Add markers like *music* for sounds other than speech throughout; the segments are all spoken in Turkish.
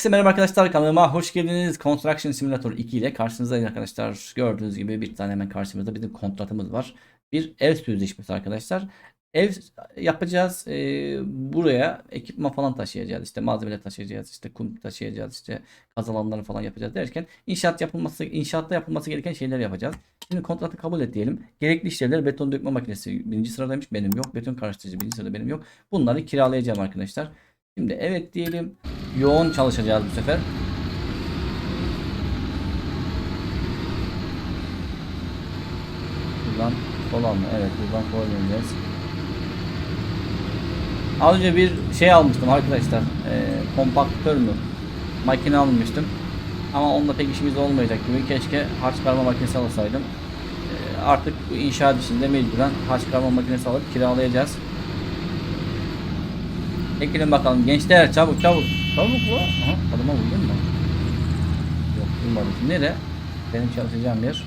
Herkese merhaba arkadaşlar kanalıma hoş geldiniz. Construction Simulator 2 ile karşınızdayız arkadaşlar. Gördüğünüz gibi bir tane hemen karşımızda bizim kontratımız var. Bir ev sözleşmesi arkadaşlar. Ev yapacağız. Ee, buraya ekipman falan taşıyacağız. İşte malzemeler taşıyacağız. işte kum taşıyacağız. işte kaz alanları falan yapacağız derken inşaat yapılması inşaatta yapılması gereken şeyler yapacağız. Şimdi kontratı kabul et diyelim. Gerekli işlevler beton dökme makinesi birinci sıradaymış benim yok. Beton karıştırıcı birinci sırada benim yok. Bunları kiralayacağım arkadaşlar. Şimdi evet diyelim. Yoğun çalışacağız bu sefer. Buradan sola mı? Evet buradan sola döneceğiz. Az önce bir şey almıştım arkadaşlar. Ee, kompaktör mü? Makine almıştım. Ama onunla pek işimiz olmayacak gibi. Keşke harç karma makinesi alsaydım. Ee, artık bu inşaat işinde mecburen harç karma makinesi alıp kiralayacağız. Ekleyin bakalım gençler çabuk çabuk. Çabuk bu. Aha, adama vurdun mu? Yok vurmadım. Nere? Benim çalışacağım yer.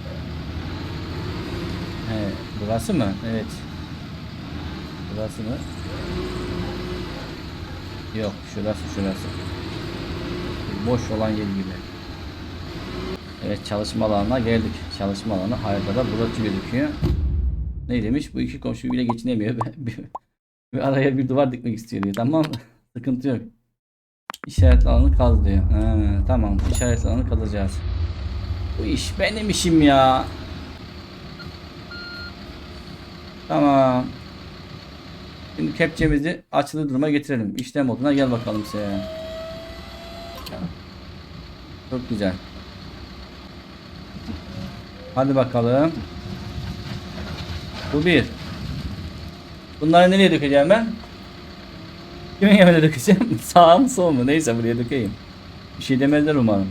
He, burası mı? Evet. Burası mı? Yok şurası şurası. Boş olan yer gibi. Evet çalışma alanına geldik. Çalışma alanı haritada burası gözüküyor. Ne demiş? Bu iki komşu bile geçinemiyor. *laughs* Bir araya bir duvar dikmek istiyor diyor. Tamam? *laughs* Sıkıntı yok. İşaretli alanı kaz diyor. Ha, tamam işaretli alanı kazacağız. Bu iş benim işim ya. Tamam. Şimdi kepçemizi açılı duruma getirelim. İşlem moduna gel bakalım sen. Çok güzel. Hadi bakalım. Bu bir. Bunları nereye dökeceğim ben? Kimin yerine dökeceğim? *laughs* Sağ mı sol mu? Neyse buraya dökeyim. Bir şey demezler umarım.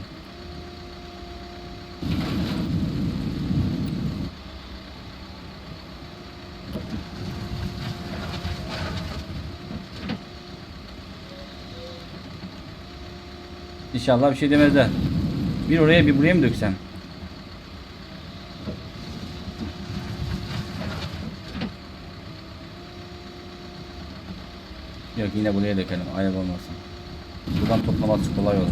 İnşallah bir şey demezler. Bir oraya bir buraya mı döksem? Yok yine buraya dökelim. Ayıp olmasın. Buradan toplaması kolay olur.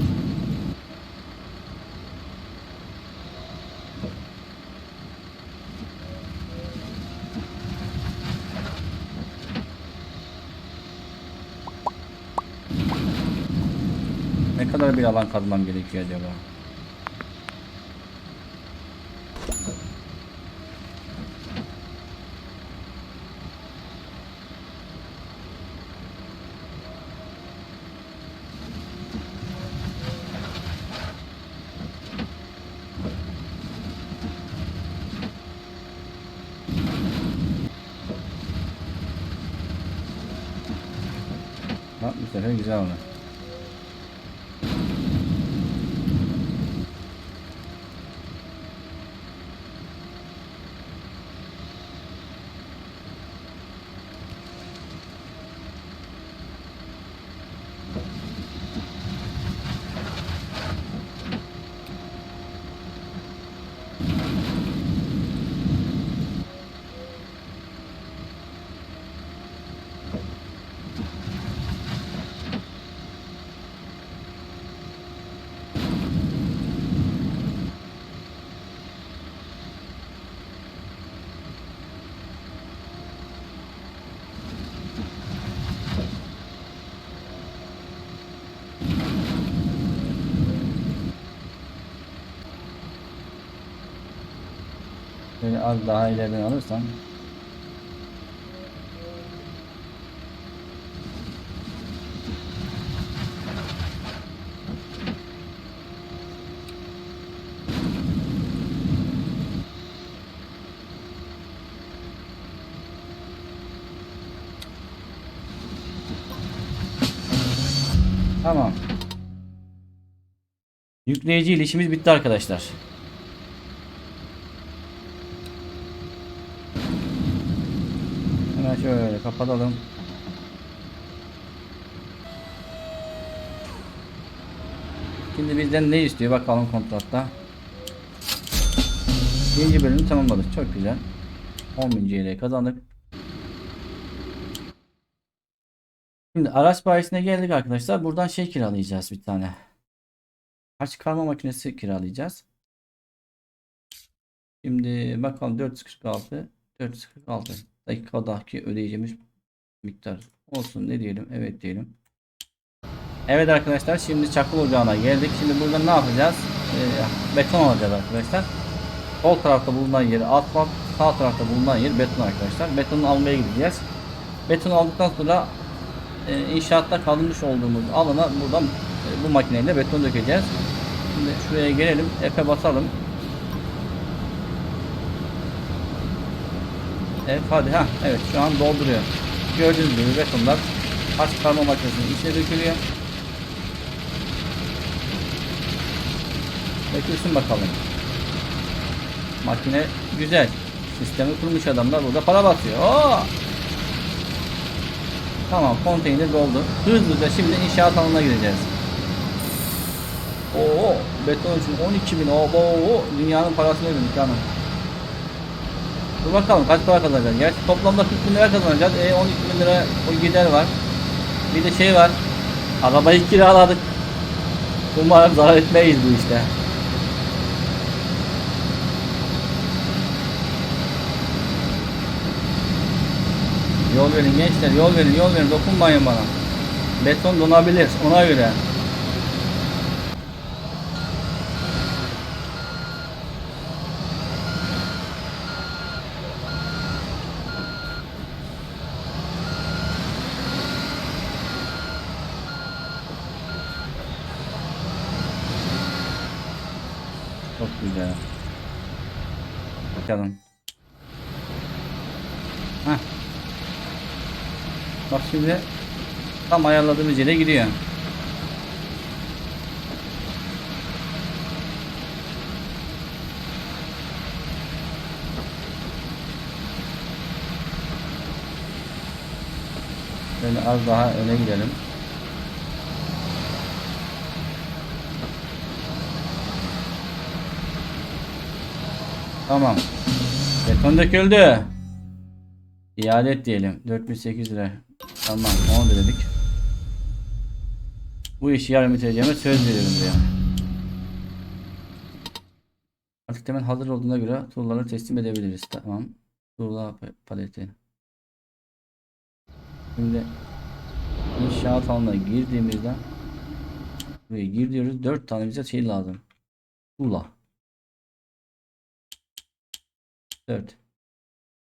Ne kadar bir alan kazmam gerekiyor acaba? Bak bu sefer güzel oldu. Böyle az daha ileriden alırsam Tamam. Yükleyici ile işimiz bitti arkadaşlar. Şöyle kapatalım. Şimdi bizden ne istiyor bakalım kontratta. Birinci bölümü tamamladık. Çok güzel. 10.000 CL kazandık. Şimdi araç bayisine geldik arkadaşlar. Buradan şey kiralayacağız bir tane. Kaç karma makinesi kiralayacağız? Şimdi bakalım 446 446 dakikadaki ödeyeceğimiz miktar olsun ne diyelim evet diyelim. Evet arkadaşlar şimdi çakıl ocağına geldik. Şimdi burada ne yapacağız? Ee, beton alacağız arkadaşlar. Sol tarafta bulunan yeri asfalt, sağ tarafta bulunan yer beton arkadaşlar. Betonu almaya gideceğiz. Betonu aldıktan sonra e, inşaatta kalmış olduğumuz alana buradan e, bu makineyle beton dökeceğiz. Şimdi şuraya gelelim. F'e basalım. Evet hadi ha evet şu an dolduruyor. Gördüğünüz gibi betonlar taş karma makinesinin içine dökülüyor. Dökülsün bakalım. Makine güzel. Sistemi kurmuş adamlar burada para basıyor. Oo! Tamam konteyner doldu. Hızlıca şimdi inşaat alanına gireceğiz. Oo beton için 12 bin. Oo, dünyanın parasını ödedik canım. Dur bakalım kaç para kazanacağız. Gerçi toplamda 40 bin lira kazanacağız. E 12 bin lira o gider var. Bir de şey var. Arabayı kiraladık. Umarım zarar etmeyiz bu işte. Yol verin gençler yol verin yol verin dokunmayın bana. Beton donabilir ona göre. Çok güzel. Bakalım. Heh. Bak şimdi tam ayarladığımız yere gidiyor. Böyle az daha öne gidelim. Tamam. Beton döküldü. İade et diyelim. 4800 lira. Tamam onu da dedik. Bu işi yarın bitireceğime söz veriyorum diyor. Artık hemen hazır olduğuna göre tuğlaları teslim edebiliriz. Tamam. Tuğla pa- paleti. Şimdi inşaat alanına girdiğimizde buraya gir diyoruz. 4 tane bize şey lazım. Tuğla. 4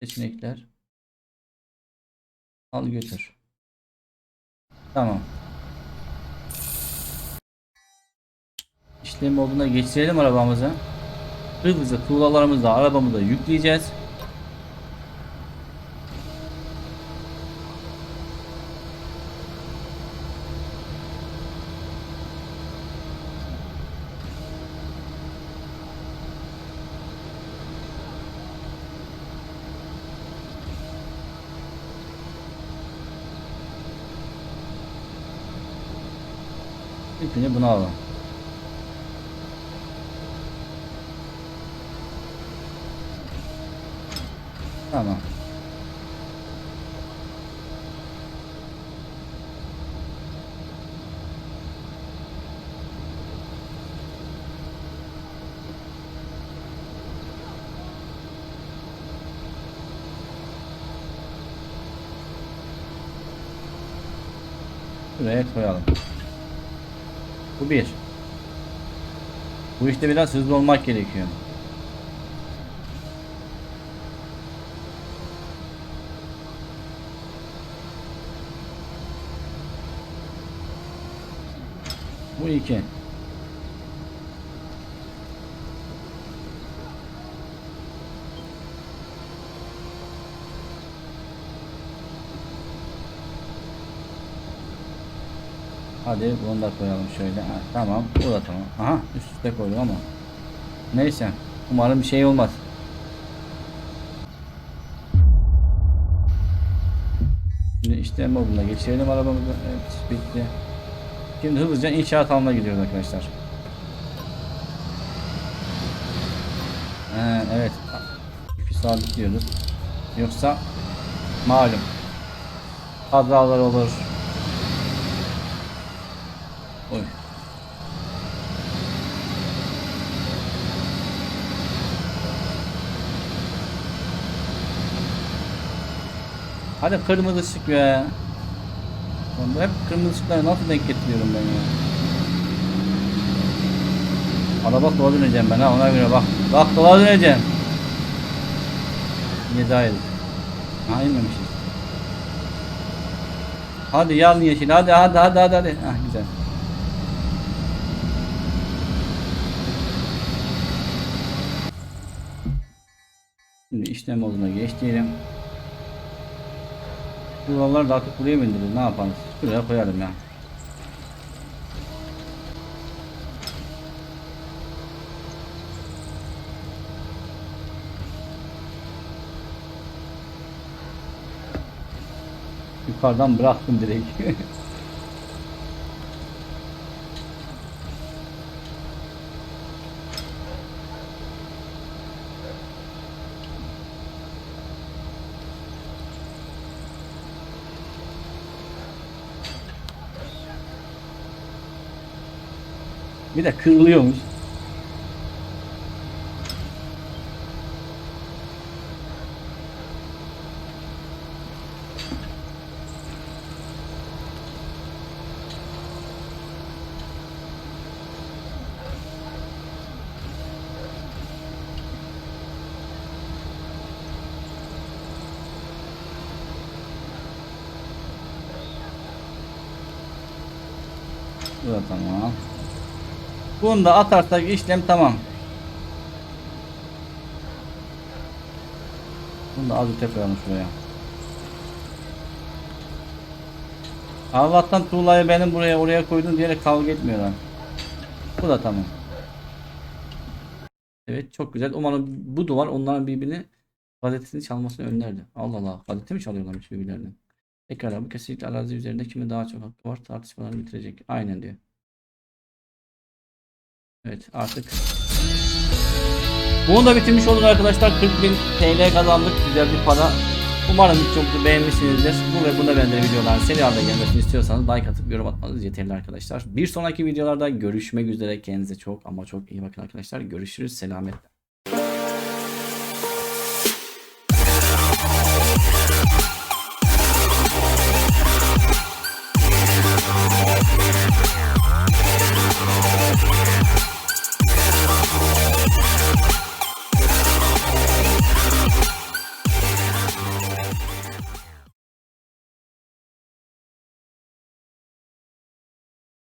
seçenekler. Al götür. Tamam. İşlem olduğuna geçirelim arabamızı. Hızlıca tuğlalarımızı arabamıza yükleyeceğiz İlk önce bunu alalım tamam Buraya koyalım. Bu bir. Bu işte biraz hızlı olmak gerekiyor. Bu iki. Hadi bunu da koyalım şöyle. Ha, tamam. Bu da tamam. Aha üst üste koydum ama. Neyse. Umarım bir şey olmaz. Şimdi işlem moduna geçirelim arabamızı. Evet bitti. Şimdi hızlıca inşaat alanına gidiyoruz arkadaşlar. Ha, evet. İpi sabitliyoruz. Yoksa malum kazalar olur. Hadi kırmızı ışık ya. Ben hep kırmızı ışıklara nasıl denk getiriyorum ben ya. Araba sola döneceğim ben ha ona göre bak. Bak sola döneceğim. Ceza yedik. Ha inmemişiz. Hadi yan yeşil hadi hadi hadi hadi. hadi. Ah güzel. Şimdi işlem moduna geç diyelim. Buraları da artık buraya mı? Ne yapalım? Şuraya koyalım ya. Yukarıdan bıraktım direkt. *laughs* Bir de kırılıyormuş. Bu da tamam. Bunu da atarsak işlem tamam. Bunu da az öte koyalım şuraya. Allah'tan tuğlayı benim buraya oraya koydun diyerek kavga etmiyorlar. Bu da tamam. Evet çok güzel. Umarım bu duvar onların birbirini gazetesini çalmasını önlerdi. Allah Allah. Gazete mi çalıyorlarmış birbirlerine? Tekrar bu kesinlikle arazi üzerinde kimin daha çok hakkı var tartışmalarını bitirecek. Aynen diyor. Evet artık. Bunu da bitirmiş olduk arkadaşlar. 40.000 TL kazandık. Güzel bir para. Umarım çok beğenmişsinizdir. Bu ve buna benzer videoların serialde gelmesini istiyorsanız like atıp yorum atmanız yeterli arkadaşlar. Bir sonraki videolarda görüşmek üzere. Kendinize çok ama çok iyi bakın arkadaşlar. Görüşürüz. Selametle.